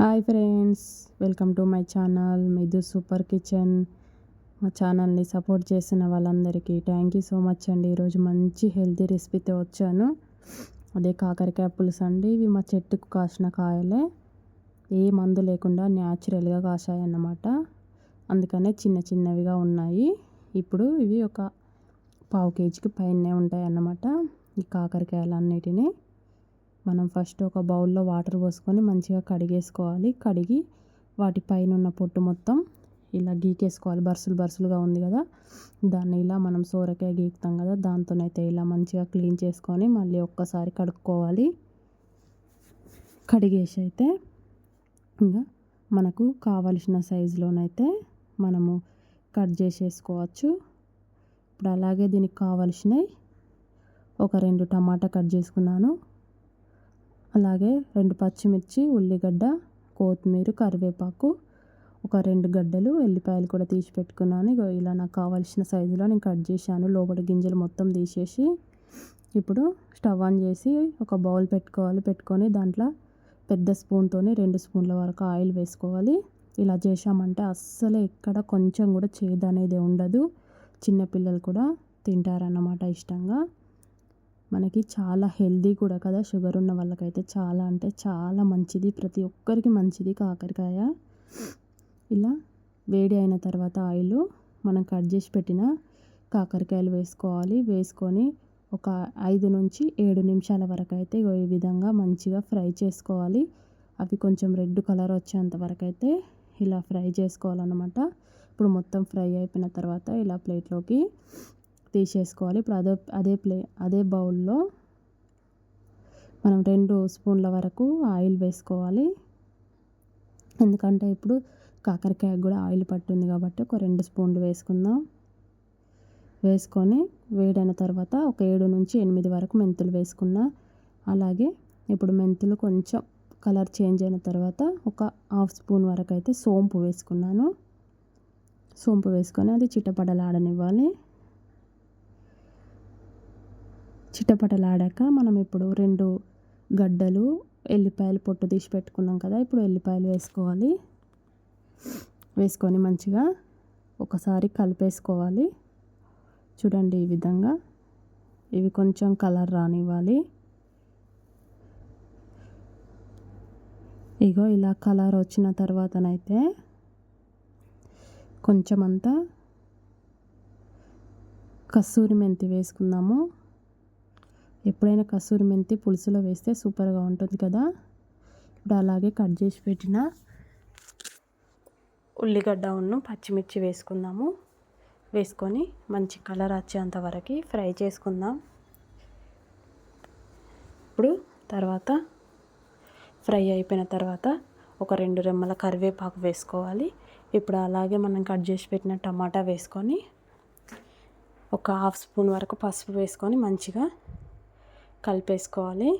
Hi friends welcome to my channel Midu super kitchen మా ఛానల్ని support చేసిన వాళ్ళందరికీ థ్యాంక్ యూ సో మచ్ అండి. ఈరోజు మంచి హెల్తీ రెసిపీతో వచ్చాను. అదే కాకరకాయ పులుసు అండి. ఇవి మా చెట్టుకు కాసిన కాయలే. ఏ మందు లేకుండా న్యాచురల్గా కాసాయన్నమాట అందుకనే చిన్న చిన్నవిగా ఉన్నాయి. ఇప్పుడు ఇవి ఒక పావు కేజీకి పైనే ఉంటాయి అన్నమాట. ఈ కాకరకాయలన్నిటినీ. మనం ఫస్ట్ ఒక బౌల్లో వాటర్ పోసుకొని మంచిగా కడిగేసుకోవాలి. కడిగి వాటి పైన ఉన్న పొట్టు మొత్తం ఇలా గీకేసుకోవాలి. బరుసులు బరుసులుగా ఉంది కదా. దాన్ని ఇలా మనం సోరకాయ గీకుతాం కదా. దాంతోనైతే ఇలా మంచిగా క్లీన్ చేసుకొని మళ్ళీ ఒక్కసారి కడుక్కోవాలి. కడిగేసి అయితే ఇంకా మనకు కావలసిన సైజులోనైతే మనము కట్ చేసేసుకోవచ్చు. ఇప్పుడు అలాగే దీనికి కావలసినవి ఒక రెండు టమాటా కట్ చేసుకున్నాను. అలాగే రెండు పచ్చిమిర్చి ఉల్లిగడ్డ కొత్తిమీర కరివేపాకు ఒక రెండు గడ్డలు ఎల్లిపాయలు కూడా తీసి పెట్టుకున్నాను. ఇలా నాకు కావాల్సిన సైజులో నేను కట్ చేశాను. లోపల గింజలు మొత్తం తీసేసి ఇప్పుడు స్టవ్ ఆన్ చేసి ఒక బౌల్ పెట్టుకోవాలి. పెట్టుకొని దాంట్లో పెద్ద స్పూన్తోనే రెండు స్పూన్ల వరకు ఆయిల్ వేసుకోవాలి. ఇలా చేసామంటే అస్సలు ఎక్కడ కొంచెం కూడా చేదు అనేది ఉండదు. చిన్నపిల్లలు కూడా తింటారన్నమాట ఇష్టంగా. మనకి చాలా హెల్దీ కూడా కదా. షుగర్ ఉన్న వాళ్ళకైతే చాలా అంటే చాలా మంచిది. ప్రతి ఒక్కరికి మంచిది కాకరకాయ. ఇలా వేడి అయిన తర్వాత ఆయిల్ మనం కట్ చేసి పెట్టిన కాకరకాయలు వేసుకోవాలి. వేసుకొని ఒక ఐదు నుంచి ఏడు నిమిషాల వరకు అయితే ఈ విధంగా మంచిగా ఫ్రై చేసుకోవాలి. అవి కొంచెం రెడ్ కలర్ వచ్చేంత వరకు అయితే ఇలా ఫ్రై చేసుకోవాలన్నమాట. ఇప్పుడు మొత్తం ఫ్రై అయిపోయిన తర్వాత ఇలా ప్లేట్లోకి తీసేసుకోవాలి. ఇప్పుడు అదే అదే ప్లే అదే బౌల్లో మనం రెండు స్పూన్ల వరకు ఆయిల్ వేసుకోవాలి. ఎందుకంటే ఇప్పుడు కాకరకాయ కూడా ఆయిల్ పట్టుంది కాబట్టి ఒక రెండు స్పూన్లు వేసుకుందాం. వేసుకొని వేడైన తర్వాత ఒక ఏడు నుంచి ఎనిమిది వరకు మెంతులు వేసుకున్నా. అలాగే ఇప్పుడు మెంతులు కొంచెం కలర్ చేంజ్ అయిన తర్వాత ఒక హాఫ్ స్పూన్ వరకు అయితే సోంపు వేసుకున్నాను. సోంపు వేసుకొని అది చిట్టపడలాడనివ్వాలి చిట్టపటలాడాక మనం ఇప్పుడు రెండు గడ్డలు ఎల్లిపాయలు పొట్టు తీసి పెట్టుకున్నాం కదా ఇప్పుడు ఎల్లిపాయలు వేసుకోవాలి. వేసుకొని మంచిగా ఒకసారి కలిపేసుకోవాలి. చూడండి ఈ విధంగా. ఇవి కొంచెం కలర్ రానివ్వాలి. ఇగో ఇలా కలర్ వచ్చిన తర్వాతనైతే కొంచెం అంతా కస్తూరి మెంతి వేసుకుందాము. ఎప్పుడైనా కసూరి మెంతి పులుసులో వేస్తే సూపర్గా ఉంటుంది కదా. ఇప్పుడు అలాగే కట్ చేసి పెట్టిన ఉల్లిగడ్డ ఉన్ను పచ్చిమిర్చి వేసుకుందాము. వేసుకొని మంచి కలర్ వచ్చేంత వరకు ఫ్రై చేసుకుందాం. ఇప్పుడు తర్వాత ఫ్రై అయిపోయిన తర్వాత ఒక రెండు రెమ్మల కరివేపాకు వేసుకోవాలి. ఇప్పుడు అలాగే మనం కట్ చేసి పెట్టిన టమాటా వేసుకొని ఒక హాఫ్ స్పూన్ వరకు పసుపు వేసుకొని మంచిగా కలిపేసుకోవాలి.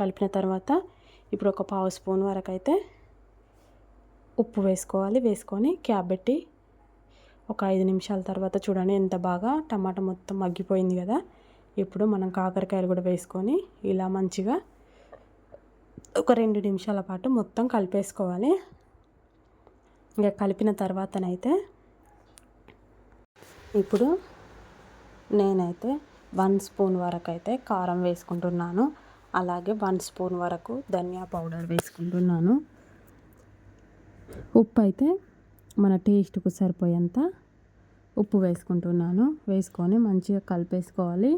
కలిపిన తర్వాత ఇప్పుడు ఒక పావు స్పూన్ వరకు అయితే ఉప్పు వేసుకోవాలి. వేసుకొని క్యాప్ పెట్టి ఒక ఐదు నిమిషాల తర్వాత చూడండి ఎంత బాగా టమాటా మొత్తం మగ్గిపోయింది కదా. ఇప్పుడు మనం కాకరకాయలు కూడా వేసుకొని ఇలా మంచిగా ఒక రెండు నిమిషాల పాటు మొత్తం కలిపేసుకోవాలి. ఇంకా కలిపిన తర్వాతనైతే ఇప్పుడు నేనైతే వన్ స్పూన్ వరకు అయితే కారం వేసుకుంటున్నాను. అలాగే వన్ స్పూన్ వరకు ధనియా పౌడర్ వేసుకుంటున్నాను. ఉప్పు అయితే మన టేస్ట్కు సరిపోయేంత ఉప్పు వేసుకుంటున్నాను. వేసుకొని మంచిగా కలిపేసుకోవాలి.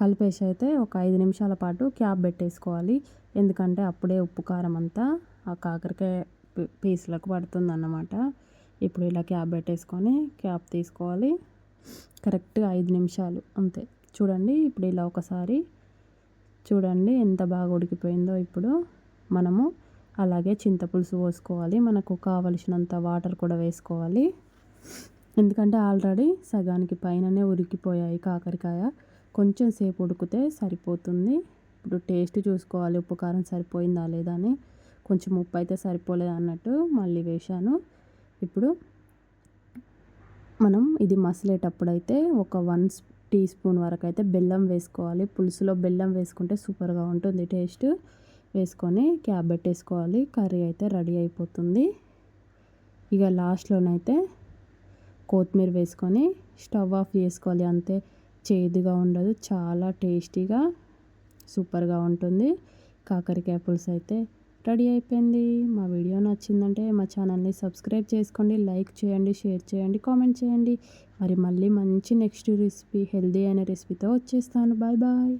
కలిపేసి అయితే ఒక ఐదు నిమిషాల పాటు క్యాప్ పెట్టేసుకోవాలి. ఎందుకంటే అప్పుడే ఉప్పు కారం అంతా ఆ కాకరకాయ పీసులకు పడుతుంది అన్నమాట ఇప్పుడు ఇలా క్యాప్ పెట్టేసుకొని క్యాప్ తీసుకోవాలి. కరెక్ట్గా ఐదు నిమిషాలు అంతే. చూడండి ఇప్పుడు ఇలా ఒకసారి. చూడండి ఎంత బాగా ఉడికిపోయిందో ఇప్పుడు మనము అలాగే చింతపులుసు పోసుకోవాలి. మనకు కావలసినంత వాటర్ కూడా వేసుకోవాలి. ఎందుకంటే ఆల్రెడీ సగానికి పైననే ఉరికిపోయాయి కాకరకాయ. కొంచెం సేపు ఉడికితే సరిపోతుంది. ఇప్పుడు టేస్ట్ చూసుకోవాలి. ఉప్పు కారం సరిపోయిందా లేదా అని. కొంచెం ఉప్పు అయితే సరిపోలేదు అన్నట్టు మళ్ళీ వేశాను. ఇప్పుడు మనం ఇది మసిలేటప్పుడు అయితే ఒక వన్ టీ స్పూన్ వరకు అయితే బెల్లం వేసుకోవాలి. పులుసులో బెల్లం వేసుకుంటే సూపర్గా ఉంటుంది టేస్ట్. వేసుకొని క్యాబ్ పెట్టేసుకోవాలి కర్రీ అయితే రెడీ అయిపోతుంది. ఇక లాస్ట్లోనైతే కొత్తిమీర వేసుకొని స్టవ్ ఆఫ్ చేసుకోవాలి. అంతే చేదుగా ఉండదు. చాలా టేస్టీగా సూపర్గా ఉంటుంది. కాకరకాయ పులుసు అయితే రెడీ అయిపోయింది. మా వీడియో నచ్చిందంటే మా ఛానల్ని సబ్స్క్రైబ్ చేసుకోండి లైక్ చేయండి షేర్ చేయండి కామెంట్ చేయండి. మరి మళ్ళీ మంచి నెక్స్ట్ రెసిపీ హెల్దీ అయిన రెసిపీతో వచ్చేస్తాను. Bye bye.